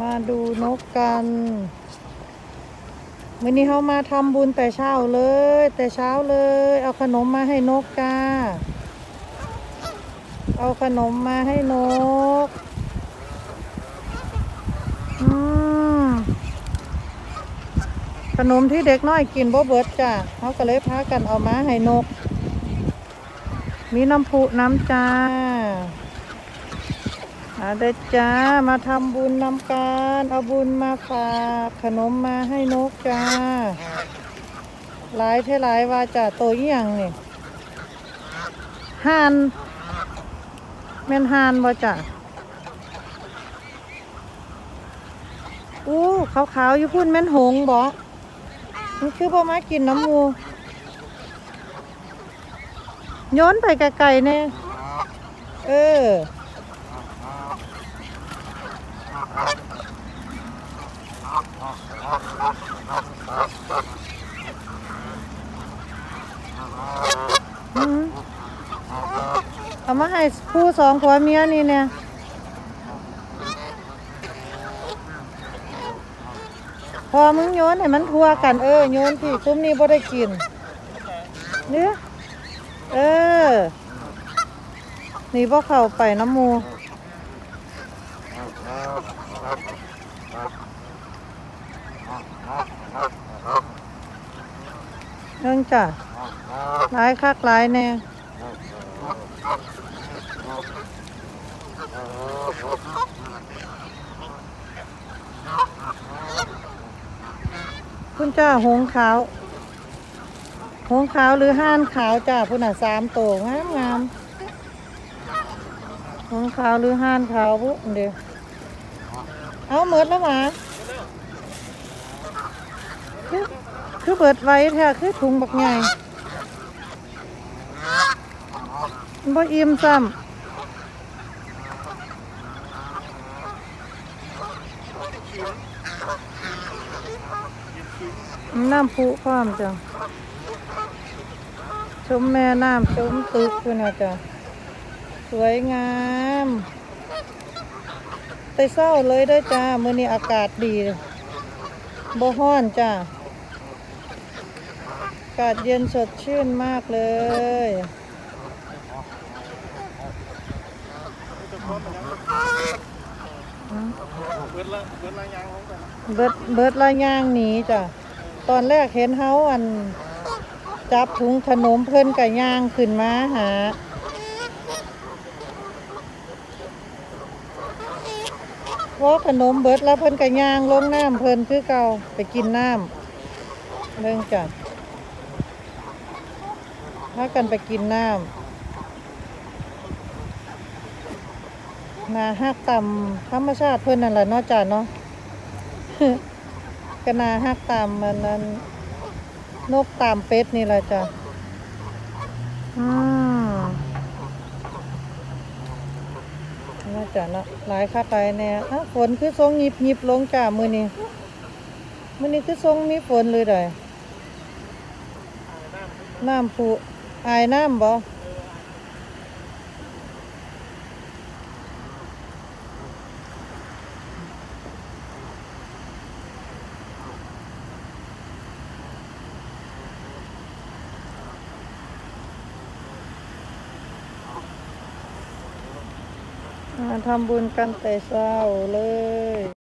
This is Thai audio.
มาดูนกกันวันนี้เขามาทำบุญแต่เช้าเลย แต่เช้าเลย เอาขนมมาให้นกจ้าเอาขนมมาให้นกอืมขนมที่เด็กน้อยกินบ่เบิดจ้ะเขาก็เลยพากันเอามาให้นก มีน้ำพุน้ำจ้า อาเด็ดจ้า มาทำบุญนำการเอาบุญมาฝากขนมมาให้นกจ้า หลายเท่าหลายว่าจะโตอหย่างนี่ห่านแม่นห่านบ่จ้ะอู้ขาวๆอยู่พุ่นแม่นหงบ่มันคือบ่อมากินน้ำมูย้อนไปไกลๆแน่เออ อืม เอามาให้ผู้สองผัวเมียนี่เนี่ยพอมึงโยนให้มันทัวกันเออโยนที่ซุ้มนี้บ่ได้กินเนี่ยเออ นี่บ่เข้าไปน้ำมู เรื่องจ้ะหลายคักหลายแน่คุณจ้าหงขาวหงขาวหรือห้านขาวจ้าพุ่นอะสามตัวงามงามหงขาวหรือห้านขาวปุ๊เดียว เอาเมิดแล้วหมาคือคือเปิดไว้แท้คือถุงบักใหญ่บ่อิ่มซ้ำน้ำพุพร้อมจ้ะชมแม่น้ำชมตึกคุณนะจ๊ะสวยงาม ไปเศร้าเลยเด้วยจ้ามื้อนี้อากาศดีบ่ฮ้อนจ้าอากาศเย็นสดชื่นมากเลยเบิดละเบิดละยางของกันเบิดเบิดละย่างหนีจ้ะ ตอนแรกเห็นเฮาอัน จับถุงขนมเพิ่นกับย่างขึ้นมาหา พราขนมเบิดแล้วเพิ่นกับย่างลงน้ำเพิ่นคือเก่าไปกินน้ำเรื่องจ้ะพากันไปกินน้ำนาฮักตำธรรมชาติเพิ่นนั่นแหละนาะจ้ะเนาะก็นาฮักตามมันนั้นนกตามเป็ดนี่แหละจ้ะอืมน่า จะเนาะหลายค่าไปแน่อ้าวฝนคือทรงหยิบหยิบลงจ้ามือนี้มือนี้คือทรงมีฝนเลยเด้น้ำผุอายน้ำบ่ ทำบุญกันแต่เช้าเลย